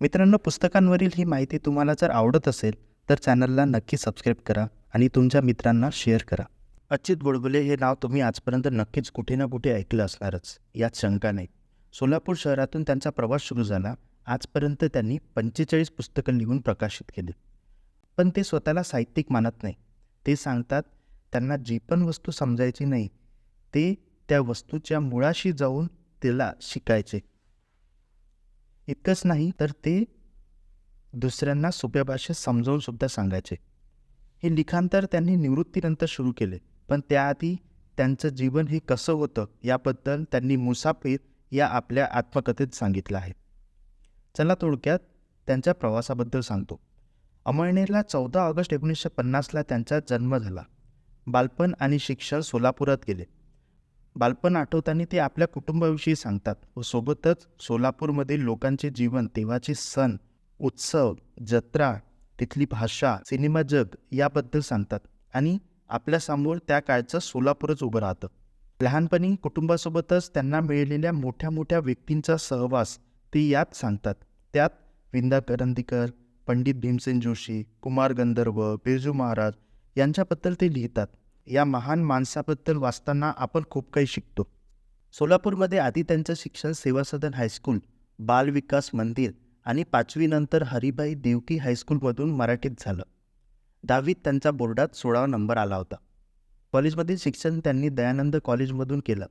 मित्रांनो पुस्तकांवरील ही माहिती तुम्हाला जर आवडत असेल तर चॅनलला नक्की सबस्क्राईब करा आणि तुमच्या मित्रांना शेअर करा. अच्युत बुडबुले हे नाव तुम्ही आजपर्यंत नक्कीच कुठे ना कुठे ऐकलं असणारच यात शंका नाही. सोलापूर शहरातून त्यांचा प्रवास सुरू झाला. आजपर्यंत त्यांनी पंचेचाळीस पुस्तकं लिहून प्रकाशित केली. पण ते स्वतःला साहित्यिक मानत नाही. ते सांगतात त्यांना जी पण वस्तू समजायची नाही ते त्या वस्तूच्या मुळाशी जाऊन तिला शिकायचे. इतकंच नाही तर ते दुसऱ्यांना सोप्या भाषेत समजावून सुद्धा सांगायचे. हे लिखाण तर त्यांनी निवृत्तीनंतर सुरू केले पण त्याआधी त्यांचं जीवन हे कसं होतं याबद्दल त्यांनी मुसाफिर या आपल्या आत्मकथेत सांगितलं आहे. चला थोडक्यात त्यांच्या प्रवासाबद्दल सांगतो. अमळनेरला चौदा ऑगस्ट एकोणीसशे पन्नासला त्यांचा जन्म झाला. बालपण आणि शिक्षण सोलापुरात गेले. बालपण आठवताना ते आपल्या कुटुंबाविषयी सांगतात. व सोबतच सोलापूरमधील लोकांचे जीवन तेव्हाचे सण उत्सव जत्रा तिथली भाषा सिनेमा जग याबद्दल सांगतात. आणि आपल्यासमोर त्या काळचं सोलापूरच उभं राहतं. लहानपणी कुटुंबासोबतच त्यांना मिळालेल्या मोठ्या मोठ्या व्यक्तींचा सहवास ते यात सांगतात. त्यात विंदा करंदीकर पंडित भीमसेन जोशी कुमार गंधर्व बिरजू महाराज यांच्याबद्दल ते लिहितात. या महान माणसाबद्दल वाचताना आपण खूप काही शिकतो. सोलापूरमध्ये आधी त्यांचं शिक्षण सेवासदन हायस्कूल बाल विकास मंदिर आणि पाचवीनंतर हरिभाई देवकी हायस्कूलमधून मराठीत झालं. दहावीत त्यांचा बोर्डात सोळावा नंबर आला होता. कॉलेजमधील शिक्षण त्यांनी दयानंद कॉलेजमधून केलं.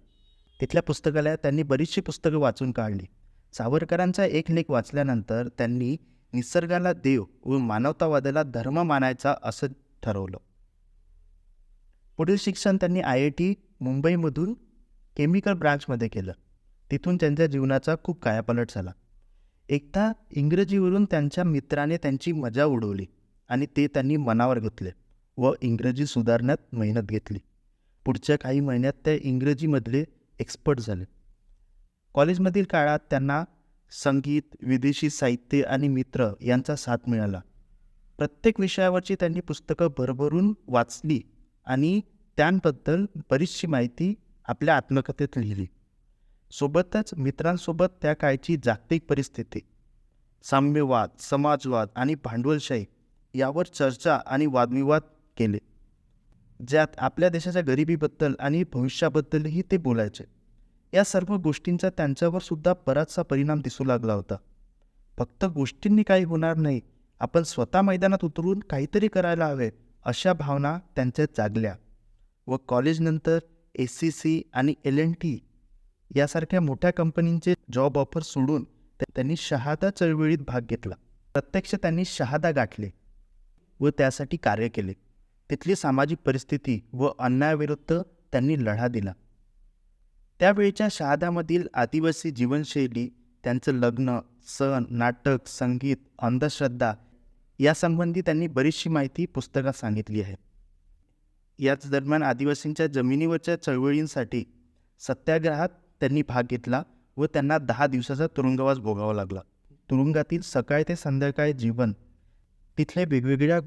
तिथल्या पुस्तकालयात त्यांनी बरीचशी पुस्तकं वाचून काढली. सावरकरांचा एक लेख वाचल्यानंतर त्यांनी निसर्गाला देव व मानवतावादाला धर्म मानायचा असं ठरवलं. पुढील शिक्षण त्यांनी आय आय टी मुंबईमधून केमिकल ब्रांचमध्ये केलं. तिथून त्यांच्या जीवनाचा खूप कायापालट झाला. एकदा इंग्रजीवरून त्यांच्या मित्राने त्यांची मजा उडवली आणि ते त्यांनी मनावर घेतले व इंग्रजी सुधारण्यात मेहनत घेतली. पुढच्या काही महिन्यात ते इंग्रजीमधले एक्सपर्ट झाले. कॉलेजमधील काळात त्यांना संगीत विदेशी साहित्य आणि मित्र यांचा साथ मिळाला. प्रत्येक विषयावरची त्यांनी पुस्तकं भरभरून वाचली आणि त्यांबद्दल बरीचशी माहिती आपल्या आत्मकथेत लिहिली. सोबतच मित्रांसोबत त्या काळची जागतिक परिस्थिती साम्यवाद समाजवाद आणि भांडवलशाही यावर चर्चा आणि वादविवाद केले ज्यात आपल्या देशाच्या गरिबीबद्दल आणि भविष्याबद्दलही ते बोलायचे. या सर्व गोष्टींचा त्यांच्यावर सुद्धा बराचसा परिणाम दिसू लागला होता. फक्त गोष्टींनी काही होणार नाही आपण स्वतः मैदानात उतरून काहीतरी करायला हवे अशा भावना त्यांच्यात जागल्या व कॉलेजनंतर एस सी सी आणि एल एन टी यासारख्या मोठ्या कंपनींचे जॉब ऑफर सोडून त्यांनी शहादा चळवळीत भाग घेतला. प्रत्यक्ष त्यांनी शहादा गाठले व त्यासाठी कार्य केले. तिथली सामाजिक परिस्थिती व अन्यायाविरुद्ध त्यांनी लढा दिला. त्यावेळच्या शहादामधील आदिवासी जीवनशैली त्यांचं लग्न सण नाटक संगीत अंधश्रद्धा यासंबंधी त्यांनी बरीचशी माहिती पुस्तकात सांगितली आहे. याच दरम्यान आदिवासींच्या जमिनीवरच्या चळवळींसाठी सत्याग्रहात त्यांनी भाग घेतला व त्यांना दहा दिवसाचा तुरुंगवास भोगावा लागला. तुरुंगातील सकाळ ते संध्याकाळ जीवन तिथल्या वेगवेगळ्या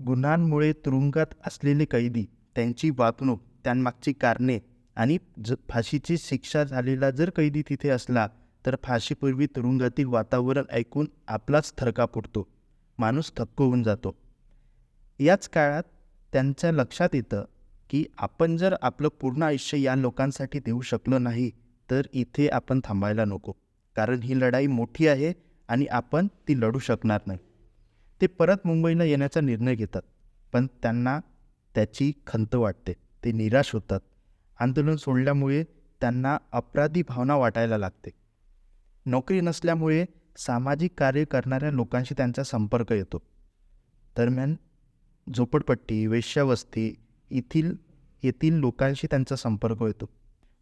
गुन्ह्यांमुळे तुरुंगात असलेले कैदी त्यांची वागणूक त्यांमागची कारणे आणि ज फाशीची शिक्षा झालेला जर कैदी तिथे असला तर फाशीपूर्वी तुरुंगातील वातावरण ऐकून आपलाच थरका फुटतो माणूस थक्क होऊन जातो. याच काळात त्यांच्या लक्षात येतं की आपण जर आपलं पूर्ण आयुष्य या लोकांसाठी देऊ शकलो नाही तर इथे आपण थांबायला नको. कारण ही लढाई मोठी आहे आणि आपण ती लढू शकणार नाही. ते परत मुंबईला येण्याचा निर्णय घेतात पण त्यांना त्याची खंत वाटते. ते निराश होतात. आंदोलन सोडल्यामुळे त्यांना अपराधी भावना वाटायला लागते. नोकरी नसल्यामुळे सामाजिक कार्य करणाऱ्या लोकांशी त्यांचा संपर्क येतो. दरम्यान झोपडपट्टी वेश्यावस्ती येथील येथील लोकांशी त्यांचा संपर्क येतो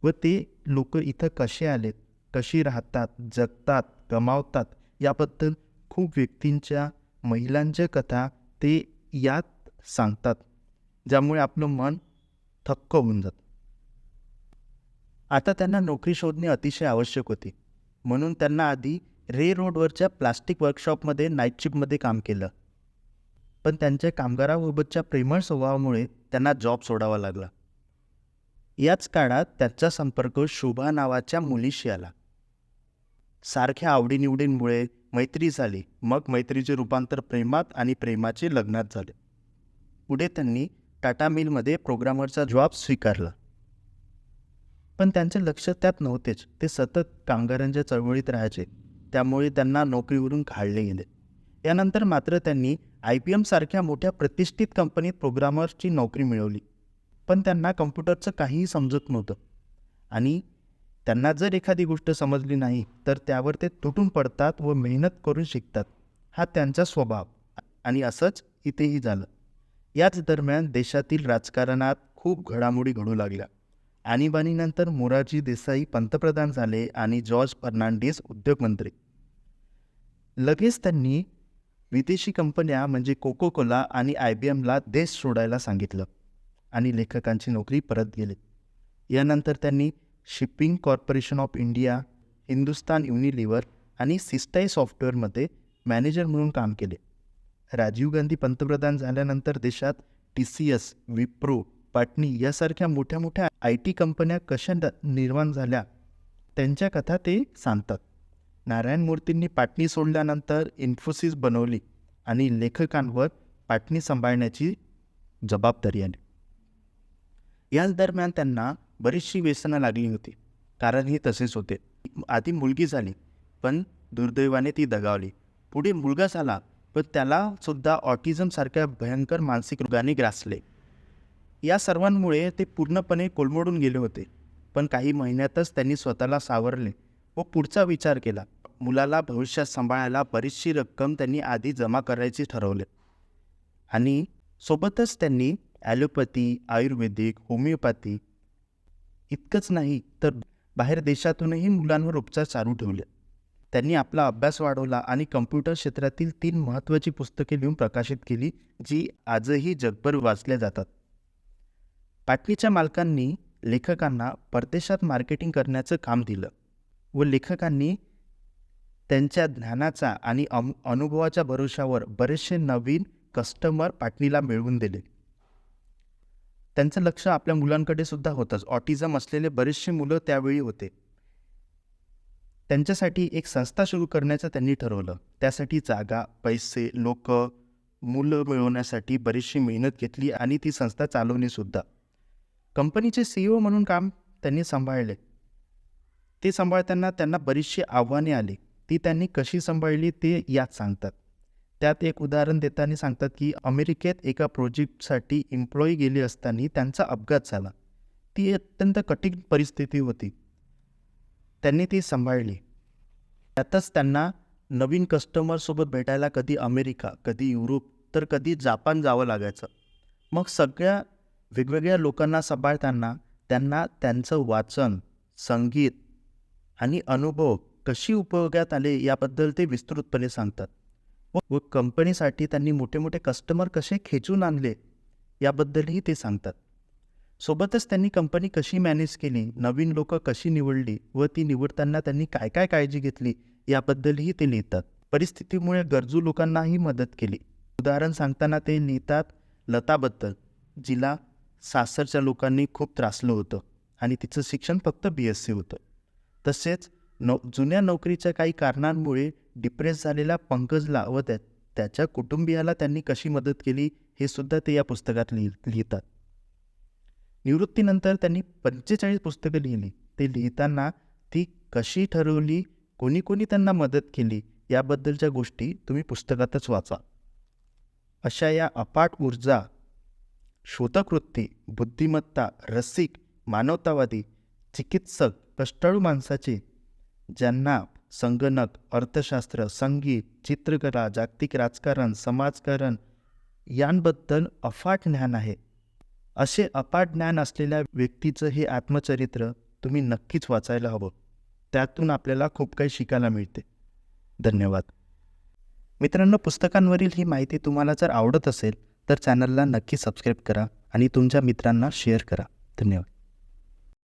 व ते लोक इथं कसे आलेत कशी राहतात जगतात गमावतात याबद्दल खूप व्यक्तींच्या महिलांच्या कथा ते यात सांगतात ज्यामुळे आपलं मन थक्क होऊन जातं. आता त्यांना नोकरी शोधणे अतिशय आवश्यक होते. म्हणून त्यांना आधी रे रोडवरच्या प्लास्टिक वर्कशॉपमध्ये नाईट शिफ्टमध्ये काम केलं. पण त्यांच्या कामगाराबाबतच्या प्रेमळ स्वभावामुळे त्यांना जॉब सोडावा लागला. याच काळात त्याचा संपर्क शोभा नावाच्या मुलीशी आला. सारख्या आवडीनिवडींमुळे मैत्री झाली. मग मैत्रीचे रूपांतर प्रेमात आणि प्रेमाचे लग्नात झाले. पुढे त्यांनी टाटा मिलमध्ये प्रोग्रामरचा जॉब स्वीकारला. पण त्यांचे लक्ष त्यात नव्हतेच. ते सतत कामगारांच्या चळवळीत राहायचे. त्यामुळे त्यांना नोकरीवरून काढले गेले. यानंतर मात्र त्यांनी आय पी एमसारख्या मोठ्या प्रतिष्ठित कंपनीत प्रोग्रामर्सची नोकरी मिळवली. पण त्यांना कम्प्युटरचं काहीही समजत नव्हतं. आणि त्यांना जर एखादी गोष्ट समजली नाही तर त्यावर ते तुटून पडतात व मेहनत करून शिकतात. हा त्यांचा स्वभाव. आणि असंच इथेही झालं. याच दरम्यान देशातील राजकारणात खूप घडामोडी घडू लागल्या. आणीबाणीनंतर मोरारजी देसाई पंतप्रधान झाले आणि जॉर्ज फर्नांडिस उद्योगमंत्री. लगेच त्यांनी विदेशी कंपन्या म्हणजे कोको कोला आणि आय बी एमला देश सोडायला सांगितलं आणि लेखकांची नोकरी परत गेली. यानंतर त्यांनी shipping corporation of India Hindustan Unilever आणि सिस्टाई सॉफ्टवेअरमध्ये मॅनेजर म्हणून काम केले. राजीव गांधी पंतप्रधान झाल्यानंतर देशात T C S Wipro Patni यासारख्या मोठ्या मोठ्या आय टी कंपन्या कशा निर्माण झाल्या त्यांच्या कथा ते सांगतात. नारायण मूर्तींनी पाटणी सोडल्यानंतर इन्फोसिस बनवली आणि लेखकांवर पाटणी सांभाळण्याची जबाबदारी आली याच दरम्यान त्यांना बरीचशी व्यसनं लागली होती. कारण हे तसेच होते. आधी मुलगी झाली पण दुर्दैवाने ती दगावली. पुढे मुलगा झाला पण त्याला सुद्धा ऑटिझमसारख्या भयंकर मानसिक रोगाने ग्रासले. या सर्वांमुळे ते पूर्णपणे कोलमडून गेले होते पण काही महिन्यातच त्यांनी स्वतःला सावरले. व पुढचा विचार केला. मुलाला भविष्यात सांभाळायला बरीचशी रक्कम त्यांनी आधी जमा करायची ठरवले. आणि सोबतच त्यांनी ॲलोपॅथी आयुर्वेदिक होमिओपॅथी इतकंच नाही तर बाहेर देशातूनही मुलांवर उपचार चालू ठेवले. त्यांनी आपला अभ्यास वाढवला आणि कम्प्युटर क्षेत्रातील तीन महत्त्वाची पुस्तके लिहून प्रकाशित केली जी आजही जगभर वाचल्या जातात. पाटणीच्या मालकांनी लेखकांना परदेशात मार्केटिंग करण्याचं काम दिलं. व लेखकांनी त्यांच्या ज्ञानाचा आणि अम अनुभवाच्या भरोशावर बरेचसे नवीन कस्टमर पाटणीला मिळवून दिले. त्यांचं लक्ष आपल्या मुलांकडे सुद्धा होतंच. ऑटिझम असलेले बरेचसे मुलं त्यावेळी होते. त्यांच्यासाठी एक संस्था सुरू करण्याचं त्यांनी ठरवलं. त्यासाठी जागा पैसे लोक मुलं मिळवण्यासाठी बरीचशी मेहनत घेतली आणि ती संस्था चालवली सुद्धा. कंपनीचे सीईओ म्हणून काम त्यांनी सांभाळले. ते सांभाळताना त्यांना बरीचशी आव्हाने आली. ती त्यांनी कशी सांभाळली ते यात सांगतात. त्यात एक उदाहरण देताना सांगतात की अमेरिकेत एका प्रोजेक्टसाठी एम्प्लॉई गेली असताना त्यांचा अपघात झाला. ती अत्यंत कठीण परिस्थिती होती. त्यांनी ती सांभाळली. त्यातच त्यांना नवीन कस्टमरसोबत भेटायला कधी अमेरिका कधी युरोप तर कधी जापान जावं लागायचं. मग सगळ्या वेगवेगळ्या लोकांना सांभाळताना त्यांना त्यांचं वाचन संगीत आणि अनुभव कशी उपयोगात आले याबद्दल ते विस्तृतपणे सांगतात. व- व कंपनीसाठी त्यांनी मोठे मोठे कस्टमर कसे खेचून आणले याबद्दलही ते सांगतात. सोबतच त्यांनी कंपनी कशी मॅनेज केली नवीन लोक कशी निवडली व ती निवडताना त्यांनी काय काय काळजी घेतली याबद्दलही ते लिहितात. परिस्थितीमुळे गरजू लोकांनाही मदत केली. उदाहरण सांगताना ते लिहितात लताबद्दल जिला सासरच्या लोकांनी खूप त्रासलं होतं आणि तिचं शिक्षण फक्त बी एस सी होतं. तसेच नौ जुन्या नोकरीच्या काही कारणांमुळे डिप्रेस झालेल्या पंकजला व त्या त्याच्या कुटुंबियाला त्यांनी कशी मदत केली हे सुद्धा ते या पुस्तकात लिहि लिहितात. निवृत्तीनंतर त्यांनी पंचेचाळीस पुस्तकं लिहिली. ते लिहिताना ती कशी ठरवली कोणी कोणी त्यांना मदत केली याबद्दलच्या गोष्टी तुम्ही पुस्तकातच वाचा. अशा या अपाट ऊर्जा शोधकृती बुद्धिमत्ता रसिक मानवतावादी चिकित्सक कष्टाळू माणसाचे ज्यांना संगणक अर्थशास्त्र संगीत चित्रकला जागतिक राजकारण समाजकारण यांबद्दल अफाट ज्ञान आहे. असे अपाट ज्ञान असलेल्या व्यक्तीचं हे आत्मचरित्र तुम्ही नक्कीच वाचायला हवं. त्यातून आपल्याला खूप काही शिकायला मिळते. धन्यवाद. मित्रांनो पुस्तकांवरील ही माहिती तुम्हाला जर आवडत असेल तर चॅनलला नक्की सबस्क्राईब करा आणि तुमच्या मित्रांना शेअर करा. धन्यवाद.